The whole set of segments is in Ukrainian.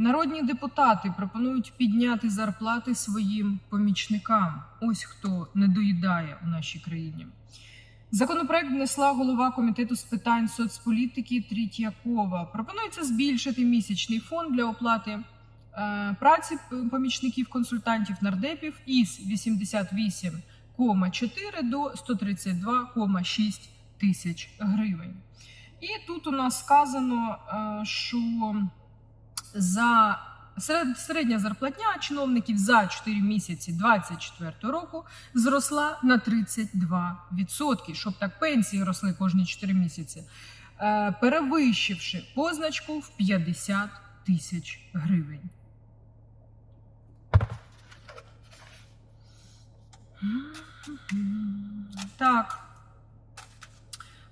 Народні депутати пропонують підняти зарплати своїм помічникам. Ось хто не доїдає у нашій країні. Законопроект внесла голова комітету з питань соцполітики Трітьякова. Пропонується збільшити місячний фонд для оплати е, праці помічників консультантів нардепів із 88,4 до 132,6 тисяч гривень. І тут у нас сказано, е, що за серед- середня зарплатня чиновників за 4 місяці 2024 року зросла на 32%, щоб так пенсії росли кожні 4 місяці, е, перевищивши позначку в 50 тисяч гривень. Так,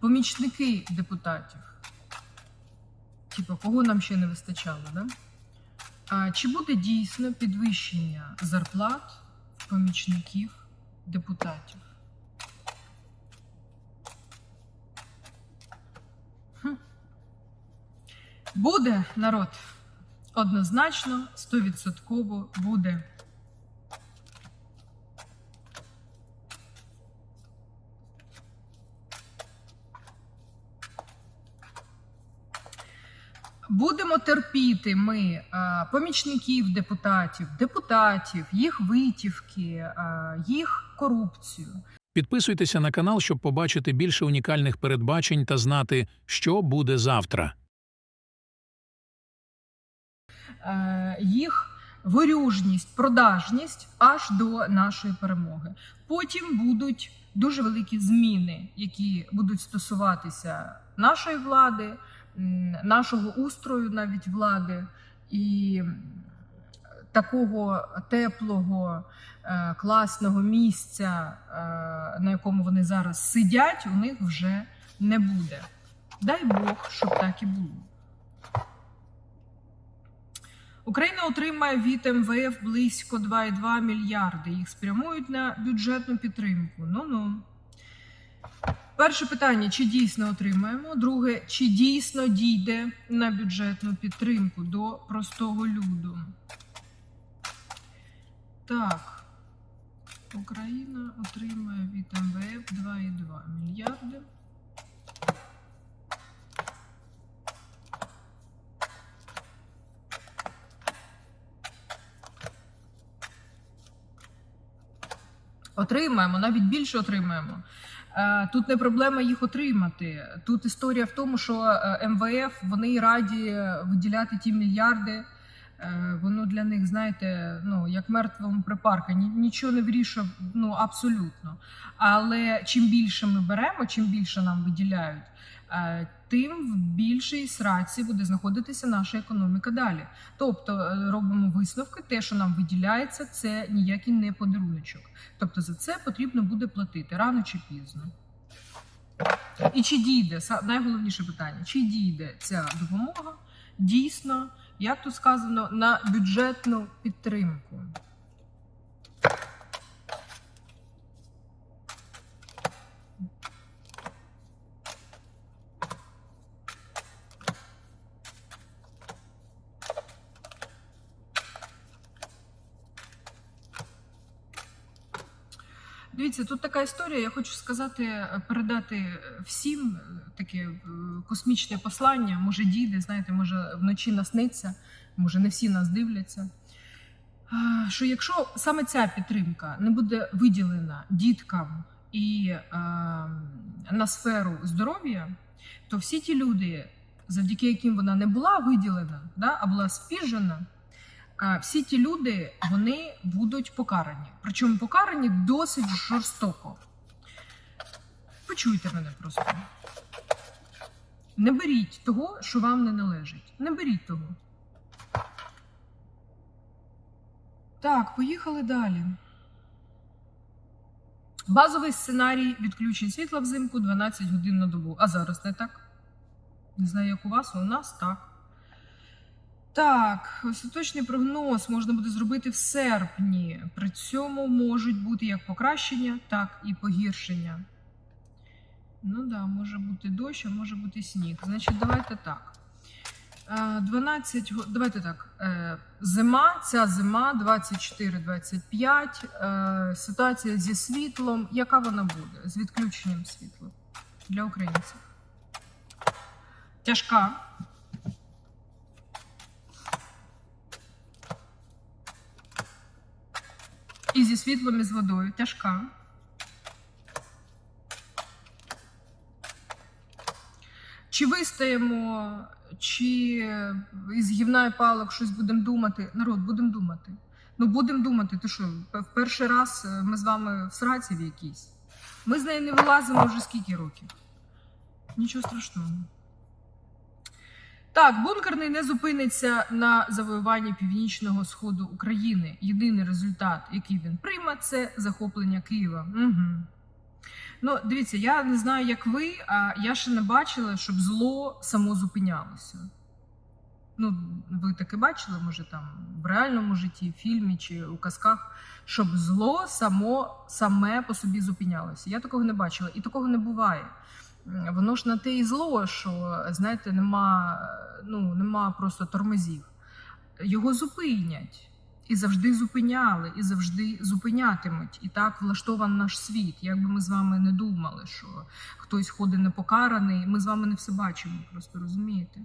помічники депутатів. Типа, кого нам ще не вистачало, да? А, чи буде дійсно підвищення зарплат помічників депутатів? Хм. Буде народ. Однозначно, стовідсотково буде. Будемо терпіти ми е, помічників депутатів, депутатів, їх витівки, е, їх корупцію. Підписуйтеся на канал, щоб побачити більше унікальних передбачень та знати, що буде завтра. е, їх ворюжність, продажність аж до нашої перемоги. Потім будуть дуже великі зміни, які будуть стосуватися нашої влади, нашого устрою навіть влади і такого теплого, е, класного місця, е, на якому вони зараз сидять, у них вже не буде. Дай Бог, щоб так і було. Україна отримає від МВФ близько 2,2 мільярди. Їх спрямують на бюджетну підтримку. Ну ну. Перше питання: чи дійсно отримаємо? Друге, чи дійсно дійде на бюджетну підтримку до простого люду? Так. Україна отримає від МВФ 2,2 мільярди. Отримаємо, навіть більше отримаємо. Е, Тут не проблема їх отримати. Тут історія в тому, що е, МВФ вони раді виділяти ті мільярди. Е, Воно для них, знаєте, ну як мертвому припарка, нічого не вирішує ну абсолютно. Але чим більше ми беремо, чим більше нам виділяють, е, тим в більшій сраці буде знаходитися наша економіка далі. Тобто е, робимо висновки, те, що нам виділяється, це ніякий не подаруночок. Тобто за це потрібно буде платити рано чи пізно. І чи дійде найголовніше питання: чи дійде ця допомога дійсно, як тут сказано, на бюджетну підтримку? Дивіться, тут така історія. Я хочу сказати, е, передати всім е, таке е, космічне послання. Може, дійде, знаєте, може вночі насниться, може не всі нас дивляться. Що якщо саме ця підтримка не буде виділена діткам і е, на сферу здоров'я, то всі ті люди, завдяки яким вона не була виділена, да, а була спіжена, всі ті люди вони будуть покарані. Причому покарані досить жорстоко. Почуйте мене просто. Не беріть того, що вам не належить. Не беріть того. Так, поїхали далі. Базовий сценарій відключень світла взимку 12 годин на добу. А зараз не так? Не знаю, як у вас, а у нас так. Так, остаточний прогноз можна буде зробити в серпні. При цьому можуть бути як покращення, так і погіршення. Ну да, може бути дощ, а може бути сніг. Значить, давайте так. Е, 12, давайте так. е, Зима, ця зима 24-25. е, Ситуація зі світлом. Яка вона буде? З відключенням світла для українців? Тяжка. І зі світлом, і з водою. Тяжка. Чи вистоїмо, чи із гівна і палок щось будемо думати? Народ, будемо думати. Ну, будемо думати. Ти що, в перший раз е, ми з вами в сраці в якійсь. Ми з нею не вилазимо вже скільки років. Нічого страшного. Так, бункерний не зупиниться на завоюванні північного сходу України. Єдиний результат, який він прийме, це захоплення Києва. Угу. Ну, дивіться, я не знаю, як ви, а я ще не бачила, щоб зло само зупинялося. Ну, ви таке бачили, може, там в реальному житті, в фільмі чи у казках, щоб зло само саме по собі зупинялося. Я такого не бачила, і такого не буває. Воно ж на те і зло, що знаєте, нема, ну, нема просто тормозів. Його зупинять. І завжди зупиняли, і завжди зупинятимуть. І так влаштований наш світ. Як би ми з вами не думали, що хтось ходить непокараний, ми з вами не все бачимо, просто розумієте.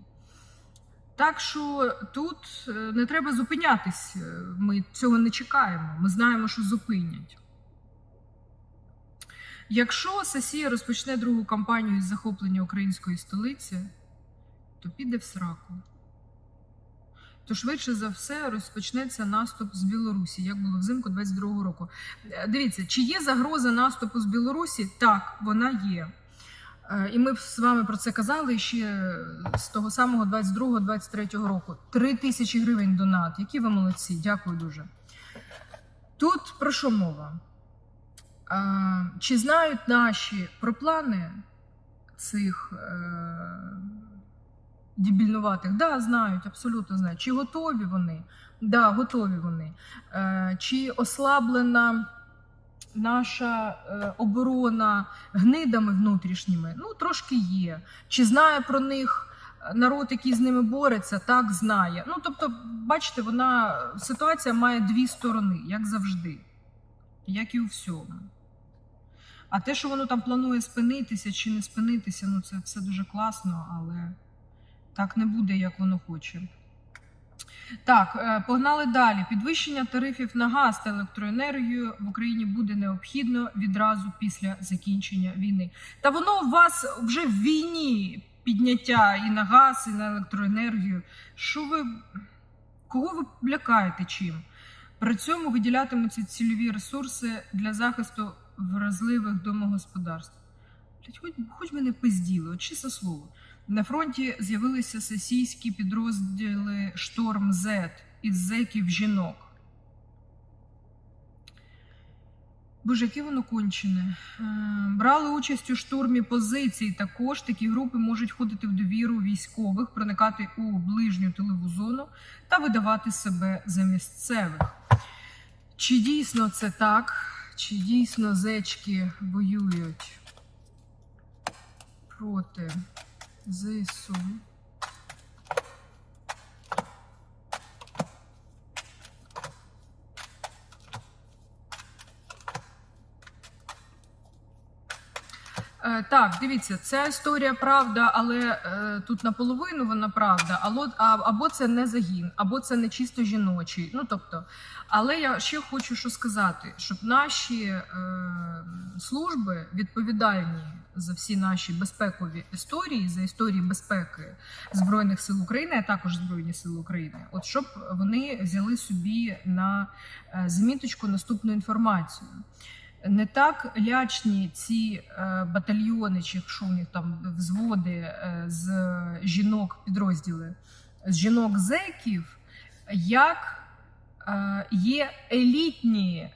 Так що тут е, не треба зупинятись. е, Ми цього не чекаємо. Ми знаємо, що зупинять. Якщо Сесія розпочне другу кампанію із захоплення української столиці, то піде в сраку. То швидше за все розпочнеться наступ з Білорусі, як було взимку 22-го року. Е, Дивіться, чи є загроза наступу з Білорусі? Так, вона є. Е, І ми з вами про це казали ще з того самого 22-23 року. Три тисячі гривень донат. Які ви молодці, дякую дуже. Тут про що мова? Чи знають наші про плани цих е, дебільнуватих? Да, знають, абсолютно знають. Чи готові вони? Да, готові вони. Е, Чи ослаблена наша е, оборона гнидами внутрішніми? Ну, трошки є. Чи знає про них народ, який з ними бореться? Так, знає. Ну, тобто, бачите, вона ситуація має дві сторони, як завжди, як і у всьому. А те, що воно там планує спинитися чи не спинитися, ну це все дуже класно, але так не буде, як воно хоче. Так, е, погнали далі. Підвищення тарифів на газ та електроенергію в Україні буде необхідно відразу після закінчення війни. Та воно у вас вже в війні підняття і на газ, і на електроенергію. Що ви кого ви лякаєте чим? При цьому виділятимуться цільові ресурси для захисту вразливих домогосподарств. Хоч, хоч мене пизділи, от чисте слово. На фронті з'явилися сесійські підрозділи Шторм З із зеків жінок. Боже, яке воно кончене. Е, Брали участь у штурмі позицій. Також такі групи можуть входити в довіру військових, проникати у ближню тилову зону та видавати себе за місцевих. Чи дійсно це так? Чи дійсно зечки воюють проти ЗСУ? Так, дивіться, ця історія правда, але е, тут наполовину вона правда, або, а, або це не загін, або це не чисто жіночий. Ну тобто, але я ще хочу що сказати, щоб наші е, служби відповідальні за всі наші безпекові історії, за історії безпеки Збройних сил України, а також Збройні Сили України, от щоб вони взяли собі на е, заміточку наступну інформацію. Не так лячні ці е, батальйони, чи що у них там взводи е, з жінок підрозділи, з жінок зеків, як е, є елітні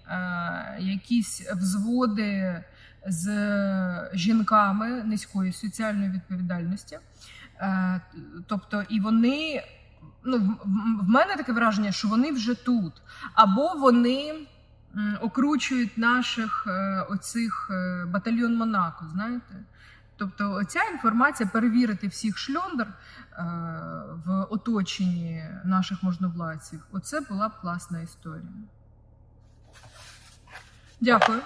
якісь взводи з жінками низької соціальної відповідальності. Тобто, і вони, ну, в- мене таке враження, що вони вже тут, або вони окручують наших е, оцих е, батальйон Монако, знаєте? Тобто, ця інформація перевірити всіх шльондр е, в оточенні наших можновладців, оце була б класна історія. Дякую.